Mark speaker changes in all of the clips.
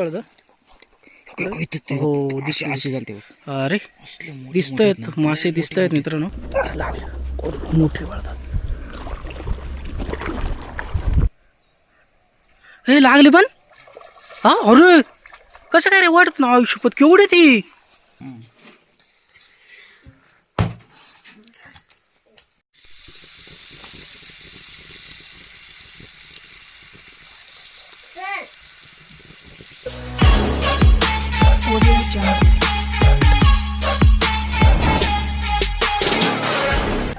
Speaker 1: बघ हो दिसते
Speaker 2: असे झालते
Speaker 1: अरे दिसत आहेत मासे दिसत आहेत मित्रांनो मोठे वळतात हे लागले पण हा अरे कसं काय रे वाटत ना आयुष्यपत केवढे ती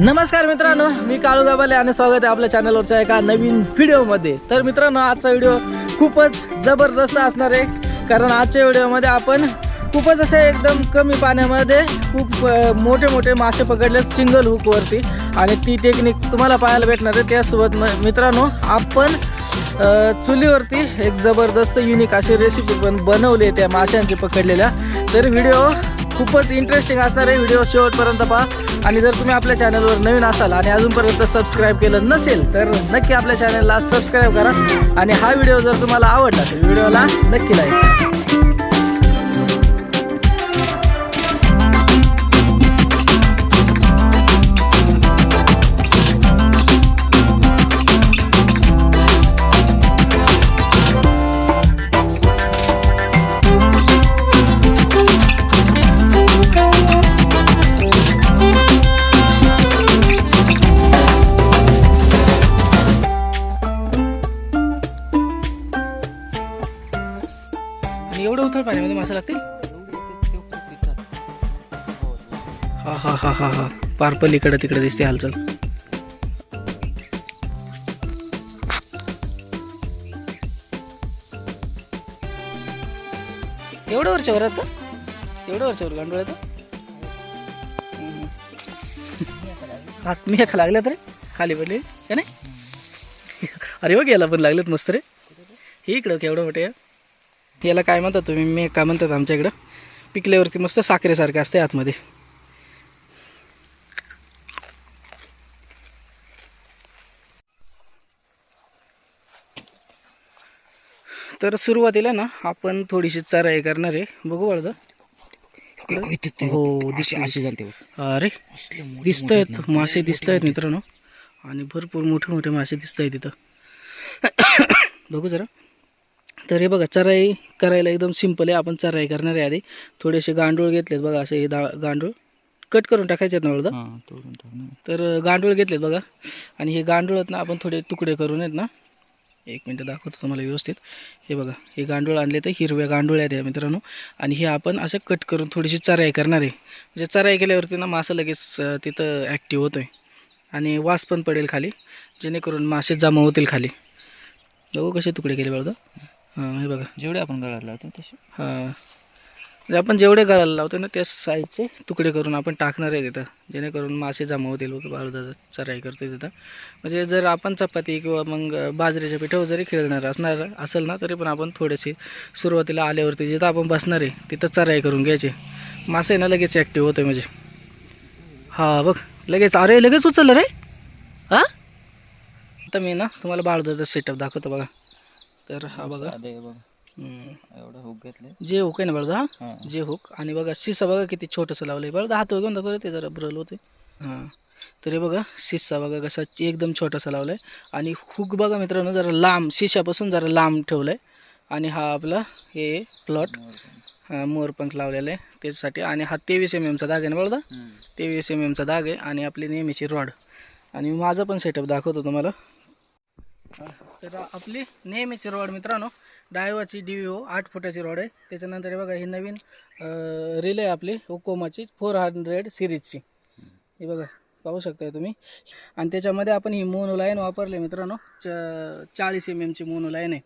Speaker 1: नमस्कार मित्रांनो मी काळू गाबाले आणि स्वागत आहे आपल्या चॅनलवरच्या एका नवीन व्हिडिओमध्ये तर मित्रांनो आजचा व्हिडिओ खूपच जबरदस्त असणार आहे. कारण आजच्या व्हिडिओमध्ये आपण खूपच असे एकदम कमी पाण्यामध्ये खूप मोठे मोठे मासे पकडले सिंगल हुकवरती आणि ती टेक्निक तुम्हाला पाहायला भेटणार आहे. त्यासोबत मित्रांनो आपण चुलीवरती एक जबरदस्त युनिक अशी रेसिपी पण बनवली आहे त्या माशांची पकडलेल्या. तर व्हिडिओ खूपच इंटरेस्टिंग असणार आहे व्हिडिओ शेवटपर्यंत पहा. आणि जर तुम्ही आपल्या चॅनलवर नवीन असाल आणि अजूनपर्यंत सबस्क्राईब केलं नसेल तर नक्की आपल्या चॅनलला सबस्क्राईब करा. आणि हा व्हिडिओ जर तुम्हाला आवडला तर व्हिडिओला नक्की लाईक करा. हा हा हा हा हा. पार्पल इकडे तिकडे दिसते हालचाल. एवढं वरच्यावर आहेत का? एवढं वरच्यावर गांडोळ येतं हात मी एका लागल्या तरी खाली पडले. का नाही? अरे बघ याला पण लागलेत मस्त रे. हे इकडं केवढं मोठे याला काय म्हणतात तुम्ही? मी काय म्हणतात आमच्या इकडं? पिकल्यावरती मस्त साखरेसारखे असते आतमध्ये. तर सुरुवातीला ना आपण थोडीशी चराई करणार आहे. बघू वळद हो
Speaker 2: असे झालते
Speaker 1: अरे दिसत आहेत मासे दिसत आहेत मित्रांनो. आणि भरपूर मोठे मोठे मासे दिसत आहेत तिथं. बघू जरा. तर हे बघा चराई करायला एकदम सिंपल आहे. आपण चराई करणार आहे आधी. थोडेसे गांडूळ घेतलेत बघा असे हे दा गांडूळ. कट करून टाकायचे आहेत ना वळदा तर गांडूळ घेतलेत बघा. आणि हे गांडूळ आहेत ना आपण थोडे तुकडे करून आहेत ना. एक मिनटं दाखवतो तुम्हाला व्यवस्थित. हे बघा हे गांडूळ आणले तर हिरव्या गांडूळ आहेत मित्रांनो. आणि हे आपण असं कट करून थोडीशी चराई करणार आहे. म्हणजे चराई केल्यावरती ना मासा लगेच तिथं ॲक्टिव्ह होतोय. आणि वास पण पडेल खाली जेणेकरून मासे जमा होतील खाली. बघू कसे तुकडे केले बघा. हां हे बघा.
Speaker 2: जेवढे आपण गळात लावतो तसे.
Speaker 1: हां. म्हणजे आपण जेवढे गळाला लावतो ना त्या साईजचे तुकडे करून आपण टाकणार आहे तिथं. जेणेकरून मासे जमा होतील लोक बाळूदा चराई करतो तिथं. म्हणजे जर आपण चपाती किंवा मग बाजरीच्या पिठावर जरी खेळणार असणार असेल ना तरी पण आपण थोडेसे सुरुवातीला आल्यावरती जिथं आपण बसणार आहे तिथं चराई करून घ्यायची. मासे ना लगेच ॲक्टिव्ह होते म्हणजे. हां बघ लगेच अरे लगेच उचललं रे? हां? आता मी ना तुम्हाला बाळूदाचा सेटअप दाखवतो बघा. तर हा बघा.
Speaker 2: साधे एवढं हुक घेतले?
Speaker 1: जे हुक आहे ना बळदा
Speaker 2: हा.
Speaker 1: जे हुक आणि बघा शिसा बघा किती छोटंसं लावलंय. बघा हात घेऊन दाखवलं ते जरा ब्रल होते हां. तरी बघा शिस्सा बघा कसा एकदम छोटासा लावलाय. आणि हुक बघा मित्रांनो जरा लांब शिशापासून जरा लांब ठेवलाय. आणि हा आपला हे प्लॉट मोरपंख लावलेला आहे त्याच्यासाठी. आणि हा तेवीस एम एमचा दाग आहे ना बघा तेवीस एम एमचा दाग आहे आणि आपली नेहमीची रॉड आणि माझा पण सेटअप दाखवतो तुम्हाला. तर आपली नेहमीची रॉड मित्रांनो डायवाची डी ओ आठ फुटाची रॉड आहे. त्याच्यानंतर हे बघा ही नवीन रिले आहे आपली ओकोमाची फोर हंड्रेड सिरीजची हे बघा पाहू शकताय तुम्ही. आणि त्याच्यामध्ये आपण ही मोनो लाईन वापरली मित्रांनो च चाळीस एम एमची मोनो लाईन आहे.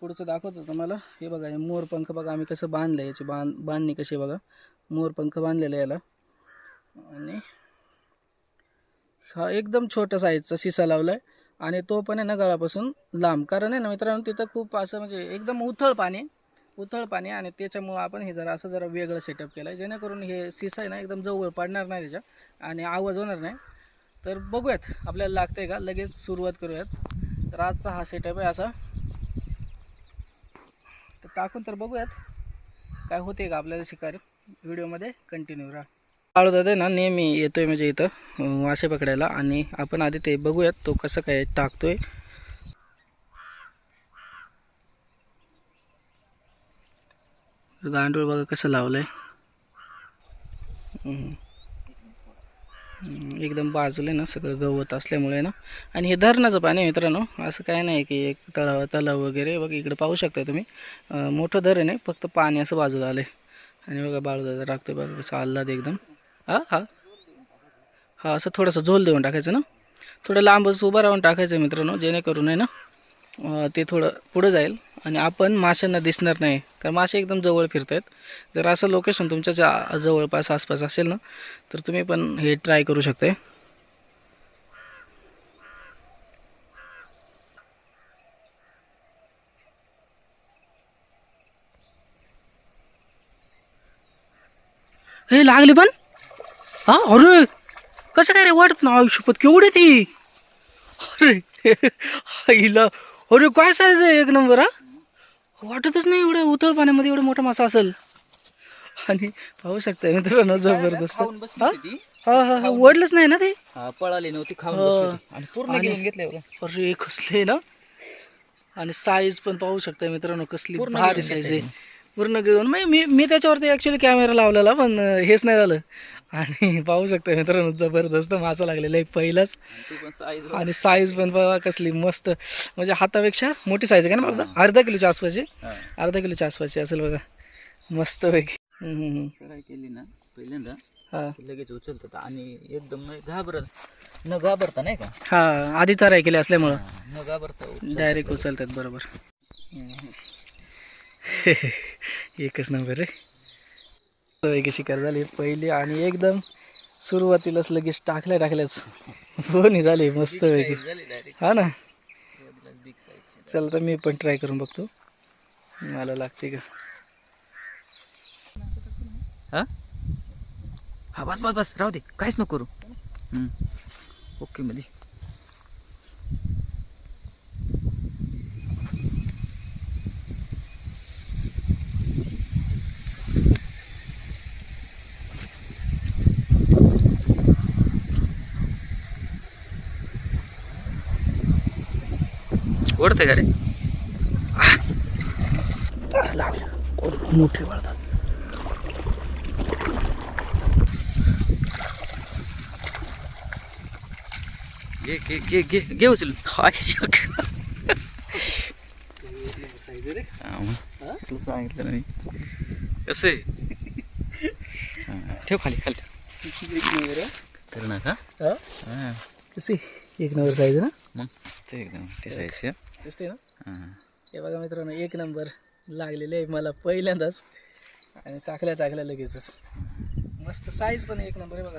Speaker 1: पुढचं दाखवतो तुम्हाला. हे बघा हे मोरपंख बघा आम्ही कसं बांधलं याची बांध बांधणी कशी आहे बघा. मोरपंख बांधलेलं आहे याला. आणि हा एकदम छोटा साईजचा शिसा लावला आहे आणि तो पण आहे ना गळापासून लांब. कारण आहे ना मित्रांनो तिथं खूप असं म्हणजे एकदम उथळ पाणी उथळ पाणी आहे आणि त्याच्यामुळं आपण हे जरा असं जरा वेगळं सेटअप केलं आहे जेणेकरून हे शिसा आहे ना एकदम जवळ पडणार नाही त्याच्या आणि आवाज होणार नाही. तर बघूयात आपल्याला लागतंय का? लगेच सुरुवात करूयात. तर आजचा हा सेटअप आहे असा. तर टाकून तर बघूयात काय होते का आपल्याला शिकार. व्हिडिओमध्ये कंटिन्यू राहा. दादा ना नेहमी येतोय म्हणजे इथं मासे पकडायला. आणि आपण आधी ते बघूयात तो कसं काय टाकतोय. गांडूळ बघा कसं लावलंय. एकदम बाजूला ना सगळं गवत असल्यामुळे ना. आणि हे धरणाचं पाणी आहे मित्रांनो असं काय नाही की एक तळाव तलाव वगैरे बघा इकडे पाहू शकता तुम्ही. मोठं धरण आहे फक्त पाणी असं बाजूला आलं आणि बघा बाळूदादा टाकतोय बघा कसं आल्हाद एकदम. हा हा. हा असं थोडंसं झोल देऊन टाकायचं ना? थोडं लांबच उभं राहून टाकायचं मित्रांनो जेणेकरून आहे ना ते थोडं पुढं जाईल. आणि आपण माशांना दिसणार नाही कारण मासे एकदम जवळ फिरत आहेत जर असं लोकेशन तुमच्या जवळपास आसपास असेल ना तर तुम्ही पण हे ट्राय करू शकताय. हे लागले पण? हा अरे कसं काय रे वाटत ना आयुष्यपत केवढे ती? अरे आईला अरे काय साईज आहे एक नंबर हा? वाटतच नाही एवढ्या उथळ पाण्यामध्ये एवढा मोठा मासा असेल. आणि पाहू शकता मित्रांनो जबरदस्त. हा. हा हा वडलंच नाही ना ते?
Speaker 2: हा पळाली नव्हती खाऊन. आणि पूर्ण घेऊन घेतले.
Speaker 1: अरे कसले ना? आणि साईज पण पाहू शकता मित्रांनो कसली
Speaker 2: पूर्ण
Speaker 1: भारी साईज आहे. पूर्ण गिळून मी मी मी त्याच्यावरती ॲक्च्युली कॅमेरा लावलेला पण हेच नाही झालं. आणि पाहू शकता मित्रांनो जबरदस्त मासा लागलेला आहे पहिलाच.
Speaker 2: आणि
Speaker 1: साईज पण बघा कसली मस्त. म्हणजे हातापेक्षा मोठी साईज आहे का ना बघा? अर्धा किलोच्या आसपासची?
Speaker 2: हा.
Speaker 1: अर्धा किलोच्या आसपासची असेल बघा. मस्त पैकी
Speaker 2: केली ना पहिल्यांदा.
Speaker 1: हा.
Speaker 2: लगेच उचलतात आणि एकदम घाबरत न घाबरता नाही का?
Speaker 1: हा आधी चाराय केली असल्यामुळं.
Speaker 2: न घाबरता.
Speaker 1: डायरेक्ट उचलतात बरोबर. एकच नंबर रे. एक शिकार झाली. पहिली आणि एकदम सुरुवातीलाच लगेच टाकल्या टाकल्याच. होणी झाली मस्त. हा ना. चला तर मी पण ट्राय करून बघतो. मला लागते का?
Speaker 2: हा? हा बस बस बस. राहू दे. काहीच नको करू. ओके मध्ये ओढते का रे
Speaker 1: लागलं मोठे वळतात
Speaker 2: घे घे घे घे घे हा. तुला सांगितलं ना मी कसं आहे? हा, ठेव खाली खाली.
Speaker 1: एक नंबर
Speaker 2: ना का
Speaker 1: हा? कशी एक नंबर साईज ना?
Speaker 2: मग मस्त एकदम टेसायची
Speaker 1: दिसते ना?
Speaker 2: हां.
Speaker 1: हे बघा मित्रांनो एक नंबर. लागलेले आहे मला पहिल्यांदाच. आणि टाकल्या टाकल्या लगेचच. मस्त साईज पण एक नंबर आहे बघा.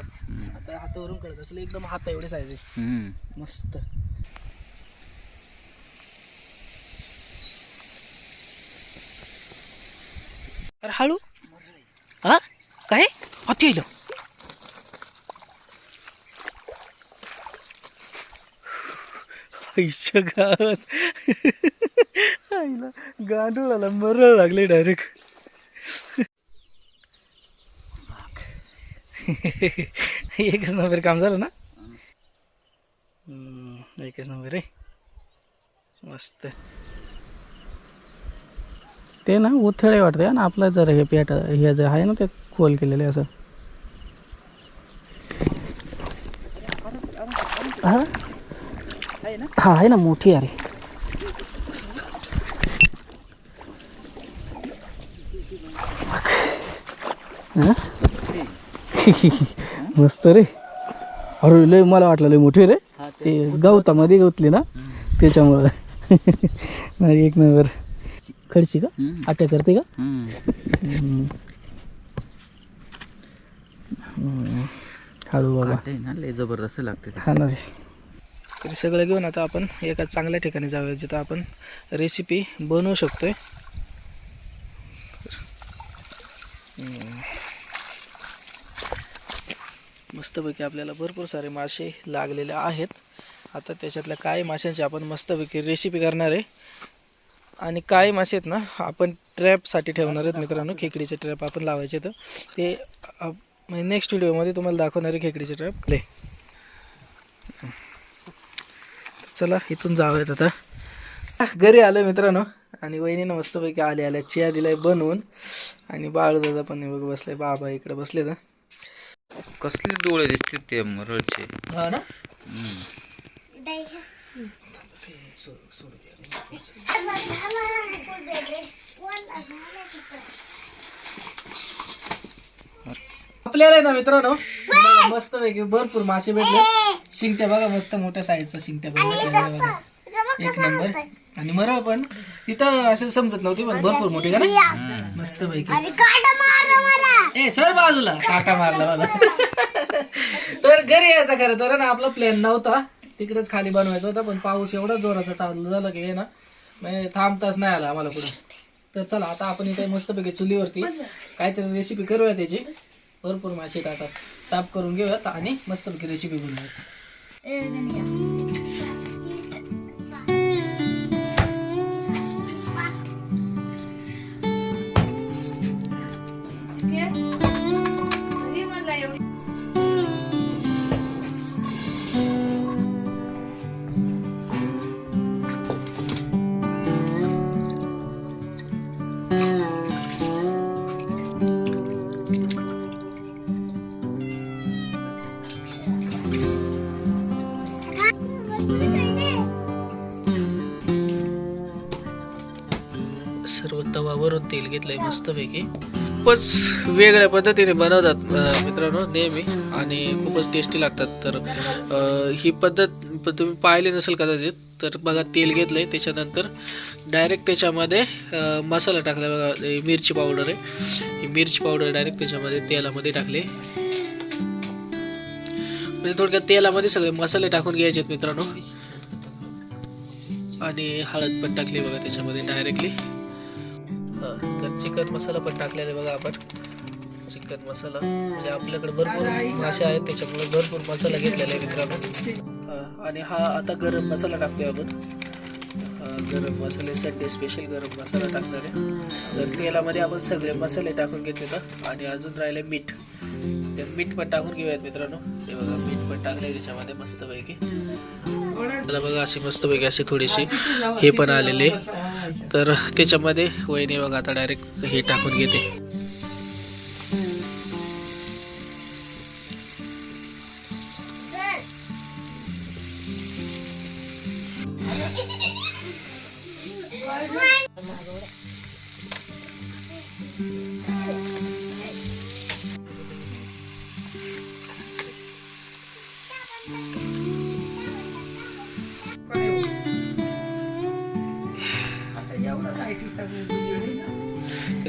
Speaker 1: आता हातावरून कळत असेल एकदम हाता एवढी साईज आहे. मस्त. अरे हळू. हा? काय? हाती येईल आईच्या गावात आईला गांडूळाला मरळ लागले डायरेक्ट एकच नंबर काम झालं ना? एकच नंबर रे मस्त. ते ना उथळे वाटते ना आपलं जर हे पेट हे जे आहे ना ते खोल केलेले असं. हा? हा आहे ना? मोठी अरे मस्त रे. अरे लय मला वाटलं लय मोठी रे. ते गवतामध्ये गवतली ना? त्याच्यामुळं. नाही, एक नंबर. खडची का. अटॅक करते का. हळू बाबा
Speaker 2: ना लय जबरदस्त लागते.
Speaker 1: हा ना रे. तरी सगळं घेऊन आता आपण एका चांगल्या ठिकाणी जाऊया जिथं आपण रेसिपी बनवू शकतो मस्तपैकी आपल्याला भरपूर सारे मासे लागलेले आहेत. आता त्याच्यातल्या काही माशांची आपण मस्तपैकी रेसिपी करणार आहे. आणि काही मासे आहेत ना आपण ट्रॅपसाठी ठेवणार आहेत मित्रांनो खेकडीचे ट्रॅप आपण लावायचे तर ते नेक्स्ट व्हिडिओमध्ये तुम्हाला दाखवणार आहे खेकडीचे ट्रॅप ले. चला इथून जाऊयात आता. घरी आलो मित्रांनो. आणि वहिनीनं मस्तपैकी आले आल्या चिया दिलाय बनवून. आणि बाळू दादा पण बघ बसलाय बाबा इकडे बसले तर
Speaker 2: कसले डोळे दिसते ते मरळचे?
Speaker 1: हा ना? आपल्याला आहे ना मित्रांनो मस्त पैकी भरपूर मासे भेटले. शिंगट्या बघा मस्त मोठ्या साईजचा शिंगट्या बघा. एक नंबर आणि मरळ पण. तिथं असं समजत नव्हती पण भरपूर मोठी का ना? मस्त पैकी. ए सर बाजूला. काटा मारला मला. तर घरी यायचा खरं तर ना आपला प्लॅन नव्हता. तिकडेच खाली बनवायचा होता पण पाऊस एवढा जोराचा चालू झाला की हे ना म्हणजे थांबताच नाही आला आम्हाला पुढे. तर चला आता आपण इथे मस्तपैकी चुलीवरती काहीतरी रेसिपी करूया त्याची. भरपूर मासे आता साफ करून घेऊयात आणि मस्तपैकी रेसिपी बनवूयात. 哎，这里 en. तेल घेतलंय मस्तपैकी. खूपच वेगळ्या पद्धतीने बनवतात मित्रांनो नेहमी. आणि खूपच टेस्टी लागतात. तर ही पद्धत तुम्ही पाहिली नसेल कदाचित तर बघा तेल घेतलंय. त्याच्यानंतर डायरेक्ट त्याच्यामध्ये मसाला टाकला बघा मिरची पावडर आहे. ही मिरची पावडर डायरेक्ट त्याच्यामध्ये तेलामध्ये टाकले. म्हणजे थोडक्यात तेलामध्ये सगळे मसाले टाकून घ्यायचे आहेत मित्रांनो. आणि हळद पण टाकली बघा त्याच्यामध्ये डायरेक्टली तर चिकन मसाला पण टाकलेला आहे बघा आपण. चिकन मसाला. म्हणजे आपल्याकडे भरपूर मासे आहेत त्याच्यामुळे भरपूर मसाला घेतलेला आहे मित्रांनो. आणि हा आता गरम मसाला टाकतोय आपण. हा, गरम मसाल्यासाठी स्पेशल गरम मसाला टाकणार आहे. तर तेलामध्ये आपण सगळे मसाले टाकून घेतले आणि अजून राहिले मीठ. तर मीठ पण टाकून घेऊयात मित्रांनो. हे बघा पण टाकले त्याच्यामध्ये मस्तपैकी. त्याला बघा अशी मस्तपैकी अशी थोडीशी हे पण आलेले तर त्याच्यामध्ये वहिनी बघा आता डायरेक्ट हे टाकून घेते.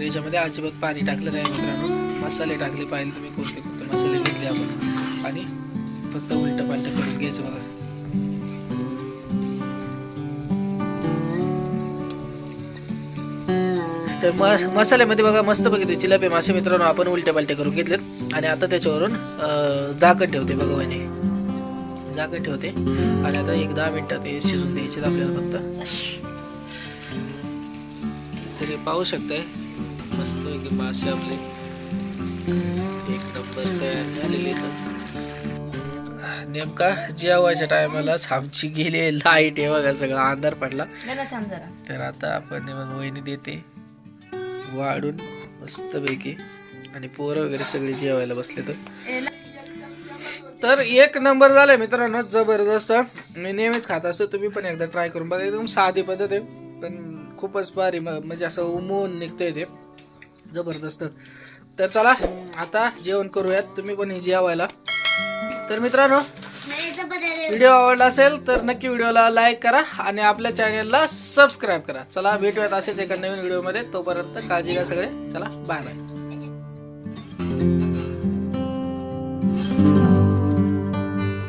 Speaker 1: तर याच्यामध्ये अजिबात पाणी टाकलं नाही मित्रांनो. मसाले टाकले पाहिजे तुम्ही कोणते कोणते मसाले घेतले आपण. आणि फक्त उलट पालट करून घ्यायचं बघा. तर मस मसाल्यामध्ये बघा मस्त बघितले चिलापे मासे मित्रांनो आपण उलटे पालटे करून घेतलेत आणि आता त्याच्यावरून झाकण ठेवते बघा वहिनी. झाकण ठेवते. आणि आता एक दहा मिनिटात ते शिजून द्यायचे आपल्याला फक्त. तरी पाहू शकताय. मस्त की मासे आपले. एक नंबर तयार झालेले. नेमका जेवायच्या टायमालाच आमची गेली लाइट आहे बघा सगळा अंधार पडला. तर आता आपण वहिनी देते. वाढून मस्तपैकी. आणि पोरं वगैरे सगळे जेवायला बसले तर. तर एक नंबर झालाय मित्रांनो जबरदस्त. मी नेहमीच खात असतो तुम्ही पण एकदा ट्राय करून बघा. एकदम साधी पद्धत आहे पण खूपच भारी म्हणजे असं उमवून निघतंय ते. जबरदस्त. तर चला आता जेवण करूयात. तुम्ही पण जेवायला तर मित्रांनो व्हिडिओ आवडला असेल तर नक्की व्हिडिओला लाईक करा आणि आपल्या चॅनेलला सबस्क्राईब करा. चला भेटूयात असेच एका नवीन व्हिडिओमध्ये. तोपर्यंत काळजी घ्या सगळे. चला बाय बाय